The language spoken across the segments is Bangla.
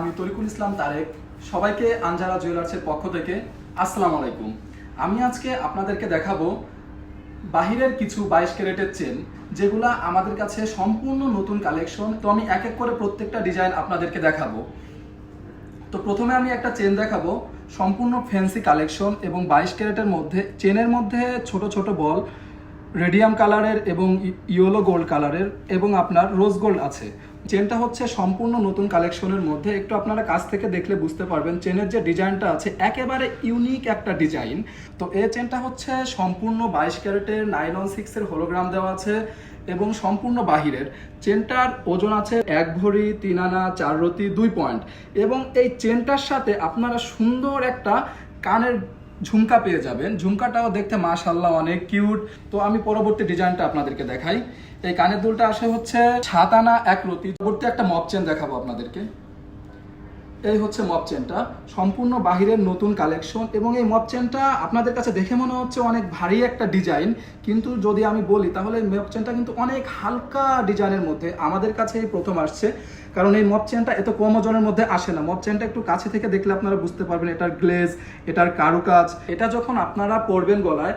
আমি তরিকুল ইসলাম তারেক, সবাইকে আঞ্জারা জুয়েলার্সের পক্ষ থেকে আসসালামু আলাইকুম। আমি আজকে আপনাদেরকে দেখাবো বাহিরের কিছু বাইশ ক্যারেটের চেন, যেগুলা আমাদের কাছে সম্পূর্ণ নতুন কালেকশন। তো আমি এক এক করে প্রত্যেকটা ডিজাইন আপনাদেরকে দেখাবো। তো প্রথমে আমি একটা চেন দেখাবো, সম্পূর্ণ ফ্যান্সি কালেকশন এবং বাইশ ক্যারেটের মধ্যে, চেনের মধ্যে ছোট ছোট বল রেডিয়াম কালারের এবং ইয়েলো গোল্ড কালারের এবং আপনার রোজ গোল্ড আছে। চেনটা হচ্ছে সম্পূর্ণ নতুন কালেকশনের মধ্যে। একটু আপনারা কাছ থেকে দেখলে বুঝতে পারবেন, চেনের যে ডিজাইনটা আছে, একেবারে ইউনিক একটা ডিজাইন। তো এই চেনটা হচ্ছে সম্পূর্ণ বাইশ ক্যারেটের নাইন ওয়ান সিক্সের হোলোগ্রাম দেওয়া আছে এবং সম্পূর্ণ বাহিরের। চেনটার ওজন আছে এক ভরি, তিন আনা, চার রতি, দুই পয়েন্ট। এবং এই চেনটার সাথে আপনারা সুন্দর একটা কানের ঝুমকা পেয়ে যাবেন। ঝুমকাটাও দেখতে মাশাল্লাহ অনেক কিউট তো আমি পরবর্তী ডিজাইনটা আপনাদেরকে দেখাই। এই কানের দুলটা আসে হচ্ছে ছাতানা আনা এক রতি। পরবর্তী একটা মপচেন দেখাবো আপনাদেরকে। এই হচ্ছে মপ চেনটা সম্পূর্ণ বাহিরের নতুন কালেকশন এবং এই মপ চেনটা আপনাদের কাছে দেখে মনে হচ্ছে অনেক ভারী একটা ডিজাইন কিন্তু যদি আমি বলি তাহলে মপ চেনটা কিন্তু অনেক হালকা ডিজাইনের মধ্যে আমাদের কাছে এই প্রথম আসছে। কারণ এই মপ চেনটা এত কম ওজনের মধ্যে আসে না। মপ চেনটা একটু কাছে থেকে দেখলে আপনারা বুঝতে পারবেন এটার গ্লেজ এটার কারুকাজ। এটা যখন আপনারা পরবেন গলায়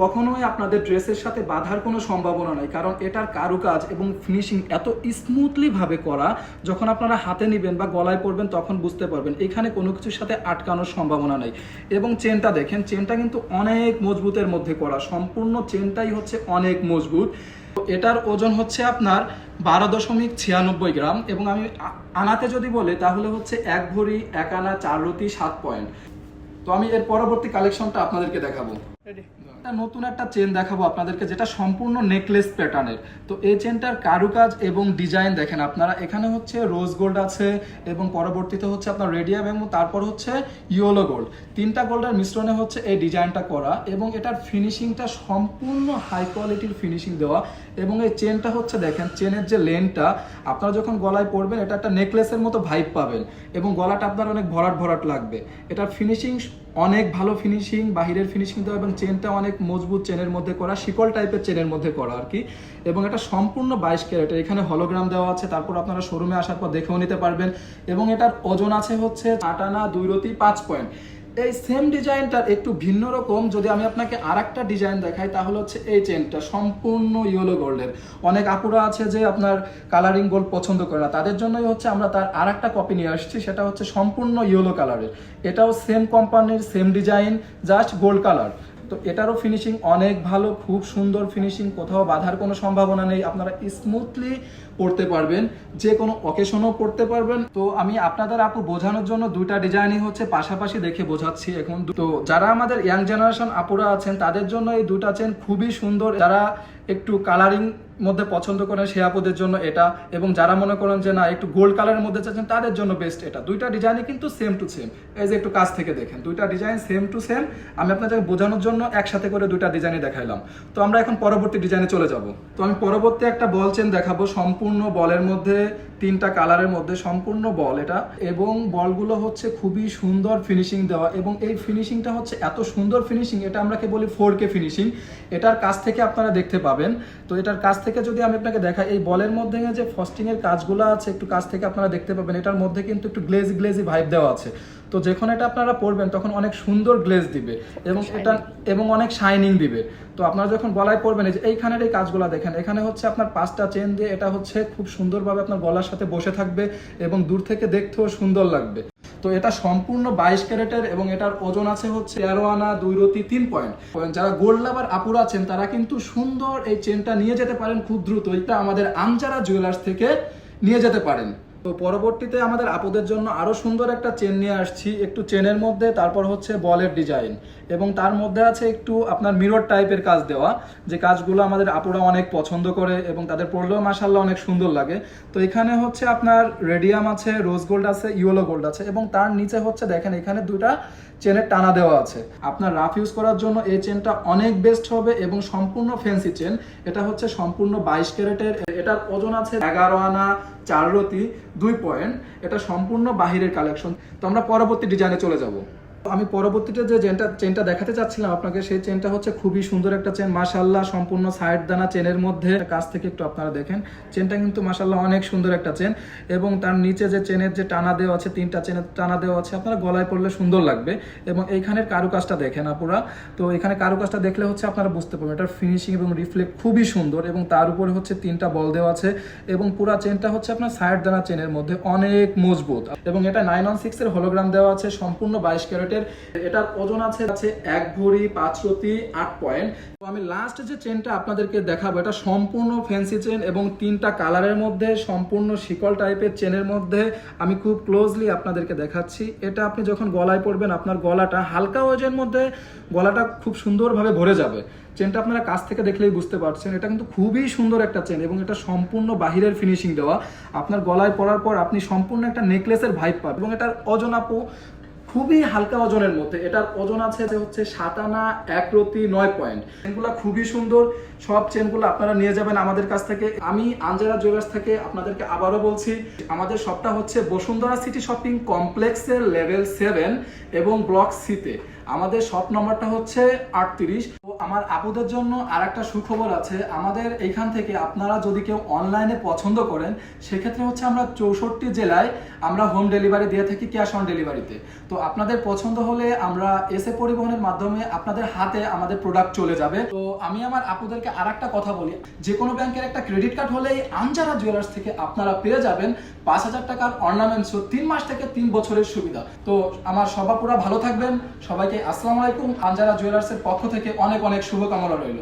কখনোই আপনাদের ড্রেসের সাথে বাধার কোনো সম্ভাবনা নাই, কারণ এটার কারুকাজ এবং ফিনিশিং এত স্মুথলি ভাবে করা, যখন আপনারা হাতে নেবেন বা গলায় পরবেন তখন বুঝতে পারবেন, এখানে কোনো কিছুর সাথে আটকানোর সম্ভাবনা নাই। এবং চেনটা দেখেন, চেনটা কিন্তু অনেক মজবুতের মধ্যে করা, সম্পূর্ণ চেনটাই হচ্ছে অনেক মজবুত। এটার ওজন হচ্ছে আপনার বারো দশমিক ছিয়ানব্বই গ্রাম এবং আমি আনাতে যদি বলে তাহলে হচ্ছে এক ভরি, এক আনা, চার রতি সাত পয়েন্ট। তো আমি এর পরবর্তী কালেকশনটা আপনাদেরকে দেখাবো। নতুন একটা চেন দেখাবো আপনাদেরকে, যেটা সম্পূর্ণ নেকলেস প্যাটার্নের তো এই চেনটার কারুকাজ এবং ডিজাইন দেখেন আপনারা, এখানে হচ্ছে রোজ গোল্ড আছে, এবং পরবর্তীতে হচ্ছে আপনার রেডিয়াম এবং তারপর হচ্ছে ইয়েলো গোল্ড তিনটা গোল্ডের মিশ্রণে হচ্ছে এই ডিজাইনটা করা, এবং এটার ফিনিশিংটা সম্পূর্ণ হাই কোয়ালিটির ফিনিশিং দেওয়া। এবং এই চেনটা হচ্ছে দেখেন চেনের যে লেনটা আপনারা যখন গলায় পরবেন, এটা একটা নেকলেসের মতো ভাইব পাবেন। এবং গলাটা আপনার অনেক ভরাট ভরাট লাগবে। এটার ফিনিশিং অনেক ভালো ফিনিশিং বাহিরের ফিনিশিং দেওয়া এবং চেনটা অনেক মজবুত চেনের মধ্যে করা, শিকল টাইপের চেনের মধ্যে করা আর কি। এবং এটা সম্পূর্ণ বাইশ ক্যারেটের, এখানে হলোগ্রাম দেওয়া আছে, তারপর আপনারা শোরুমে আসার পর দেখেও নিতে পারবেন। এবং এটার ওজন আছে হচ্ছে আটানা দুই রতি পাঁচ পয়েন্ট এই সেম ডিজাইনটার একটু ভিন্ন রকম। যদি আমি আপনাকে আর একটা ডিজাইন দেখাই, তাহলে হচ্ছে এই চেনটা সম্পূর্ণ ইয়েলো গোল্ডের অনেক আপুরা আছে যে আপনার কালারিং গোল্ড পছন্দ করে না। তাদের জন্যই হচ্ছে আমরা তার আর একটা কপি নিয়ে আসছি, সেটা হচ্ছে সম্পূর্ণ ইয়েলো কালারের এটাও সেম কোম্পানির same design just gold colour তো এটারও ফিনিশিং অনেক ভালো, খুব সুন্দর ফিনিশিং কোথাও বাধার কোনো সম্ভাবনা নেই। আপনারা স্মুথলি পড়তে পারবেন, যে কোনো অকেশনও পড়তে পারবেন। তো আমি আপনাদের আপু বোঝানোর জন্য দুইটা ডিজাইনই হচ্ছে পাশাপাশি দেখে বোঝাচ্ছি এখন। তো যারা আমাদের ইয়াং জেনারেশন আপুরা আছেন, তাদের জন্য এই দুটা চেন খুবই সুন্দর। যারা একটু কালারিং মধ্যে পছন্দ করেন সে আপুদের জন্য এটা এবং যারা মনে করেন যে না, একটু গোল্ড কালারের মধ্যে চাচ্ছেন, তাদের জন্য বেস্ট এটা। দুইটা ডিজাইনই কিন্তু সেম টু সেম এই যে একটু কাছ থেকে দেখেন, দুইটা ডিজাইন সেম টু সেম আমি আপনাদের বোঝানোর জন্য একসাথে করে দুইটা ডিজাইনই দেখাইলাম। তো আমরা এখন পরবর্তী ডিজাইনে চলে যাব। তো আমি পরবর্তী একটা বল চেন দেখাবো, সম্পূর্ণ বলের মধ্যে, তিনটা কালারের মধ্যে সম্পূর্ণ বল এটা। এবং বলগুলো হচ্ছে খুবই সুন্দর ফিনিশিং দেওয়া এবং এই ফিনিশিংটা হচ্ছে এত সুন্দর ফিনিশিং এটা আমরা কে বলি ফোর কে ফিনিশিং এটার কাছ থেকে আপনারা দেখতে পাবেন তো এটার কাছ থেকে যদি আমি আপনাকে দেখাই এই বলের মধ্যে যে ফস্টিং এর কাজগুলো আছে একটু কাছ থেকে আপনারা দেখতে পাবেন এটার মধ্যে কিন্তু একটু গ্লেজি গ্লেজি ভাইব দেওয়া আছে। তো যখন এটা আপনারা পরবেন তখন অনেক সুন্দর গ্লেজ দিবে এবং এটা এবং অনেক শাইনিং দিবে। তো আপনারা যখন গলায় পরবেন এই যে এইখানের এই কাজগুলো দেখেন এখানে হচ্ছে আপনার পাঁচটা চেন দিয়ে এটা হচ্ছে খুব সুন্দরভাবে আপনার গলার সাথে বসে থাকবে এবং দূর থেকে দেখতেও সুন্দর লাগবে। তো এটা সম্পূর্ণ বাইশ ক্যারেটের এবং এটার ওজন আছে হচ্ছে তেরো আনা দুই রতি তিন পয়েন্ট। যারা গোল্ড লাভার আপুর আছেন, তারা কিন্তু সুন্দর এই চেনটা নিয়ে যেতে পারেন খুব দ্রুত। এটা আমাদের আমজারা জুয়েলার্স থেকে নিয়ে যেতে পারেন। তো পরবর্তীতে আমাদের আপুদের জন্য আরও সুন্দর একটা চেন নিয়ে আসছি। একটু চেনের মধ্যে, তারপর হচ্ছে বলের ডিজাইন এবং তার মধ্যে আছে একটু আপনার মিরর টাইপের কাজ দেওয়া, যে কাজগুলো আমাদের আপুরা অনেক পছন্দ করে এবং তাদের পড়লেও মাসাল্লাহ অনেক সুন্দর লাগে। তো এখানে হচ্ছে আপনার রেডিয়াম আছে রোজ গোল্ড আছে ইয়েলো গোল্ড আছে এবং তার নিচে হচ্ছে দেখেন, এখানে দুটা চেনের টানা দেওয়া আছে। আপনার রাফ ইউজ করার জন্য এই চেনটা অনেক বেস্ট হবে এবং সম্পূর্ণ ফ্যান্সি চেন। এটা হচ্ছে সম্পূর্ণ বাইশ ক্যারেটের, এটার ওজন আছে এগারো আনা চার রতি, দুই পয়েন্ট। এটা সম্পূর্ণ বাহিরের কালেকশন। তো আমরা পরবর্তী ডিজাইনে চলে যাব। আমি পরবর্তীতে যে চেনটা চেনটা দেখাতে চাচ্ছিলাম আপনাকে, সেই চেনটা হচ্ছে খুবই সুন্দর একটা চেন মাশাল্লাহ সম্পূর্ণ সাইড দানা চেনের মধ্যে। কাছ থেকে একটু আপনারা দেখেন। চেনটা কিন্তু মাশাল্লাহ অনেক সুন্দর একটা চেন এবং তার নিচে যে চেনের যে টানা দেওয়া আছে, তিনটা চেনের টানা দেওয়া আছে, আপনারা গলায় পড়লে সুন্দর লাগবে। এবং এইখানের কারুকাজটা দেখেন আপুরা। তো এখানে কারুকাজটা দেখলে হচ্ছে আপনারা বুঝতে পারবেন, এটার ফিনিশিং এবং রিফ্লেক্ট খুবই সুন্দর। এবং তার উপরে হচ্ছে তিনটা বল দেওয়া আছে। এবং পুরা চেনটা হচ্ছে আপনার সাইড দানা চেনের মধ্যে অনেক মজবুত। এবং এটা নাইন ওয়ান সিক্স এর হলোগ্রাম দেওয়া আছে। সম্পূর্ণ বাইশ ক্যারেটের এটার ওজন আছে আছে এক ভরি পাঁচ রতি আট পয়েন্ট। তো আমি লাস্ট যে চেনটা আপনাদেরকে দেখাবো, এটা সম্পূর্ণ ফ্যান্সি চেন এবং তিনটা কালারের মধ্যে, সম্পূর্ণ শিকল টাইপের চেনের মধ্যে আমি খুব ক্লোজলি আপনাদেরকে দেখাচ্ছি। এটা আপনি যখন গলায় পরবেন, আপনার গলাটা হালকা ওজনের মধ্যে গলাটা খুব সুন্দরভাবে ভরে যাবে। চেনটা আপনারা কাছ থেকে দেখলেই বুঝতে পারছেন, এটা কিন্তু খুবই সুন্দর একটা চেন এবং এটা সম্পূর্ণ বাহিরের ফিনিশিং দেওয়া। আপনার গলায় পরার পর আপনি সম্পূর্ণ একটা নেকলেসের ভাইব পাবেন এবং এটার ওজন আপু খুবই হালকা ওজনের মধ্যে। এটার ওজন আছে যে হচ্ছে সাত আনা, এক রতি নয় পয়েন্ট। চেনগুলো খুবই সুন্দর। সব চেনগুলো আপনারা নিয়ে যাবেন আমাদের কাছ থেকে। আমি আঞ্জারা জুয়েলার্স থেকে আপনাদেরকে আবারও বলছি, আমাদের শপটা হচ্ছে বসুন্ধরা সিটি শপিং কমপ্লেক্সের লেভেল সেভেন এবং ব্লক সিতে। আমাদের শপ নম্বরটা হচ্ছে আটত্রিশ। তো আমার আপুদের জন্য আর একটা সুখবর আছে। আমাদের এইখান থেকে আপনারা যদি কেউ অনলাইনে পছন্দ করেন, সেক্ষেত্রে হচ্ছে আমরা চৌষট্টি জেলায় আমরা হোম ডেলিভারি দিয়ে থাকি, ক্যাশ অন ডেলিভারিতে। তো আপনাদের পছন্দ হলে আমরা এসে পরিবহনের মাধ্যমে আপনাদের হাতে আমাদের প্রোডাক্ট চলে যাবে। তো আমি আমার আপুদেরকে আর একটা কথা বলি, যে কোনো ব্যাংকের একটা ক্রেডিট কার্ড হলেই আনজারা জুয়েলার্স থেকে আপনারা পেয়ে যাবেন পাঁচ হাজার টাকার অর্নামেন্টস তিন মাস থেকে তিন বছরের সুবিধা। তো আমার সবাপুরা ভালো থাকবেন, সবাইকে আসসালামু আলাইকুম। আনজারা জুয়েলার্সের পক্ষ থেকে অনেক অনেক শুভকামনা রইল।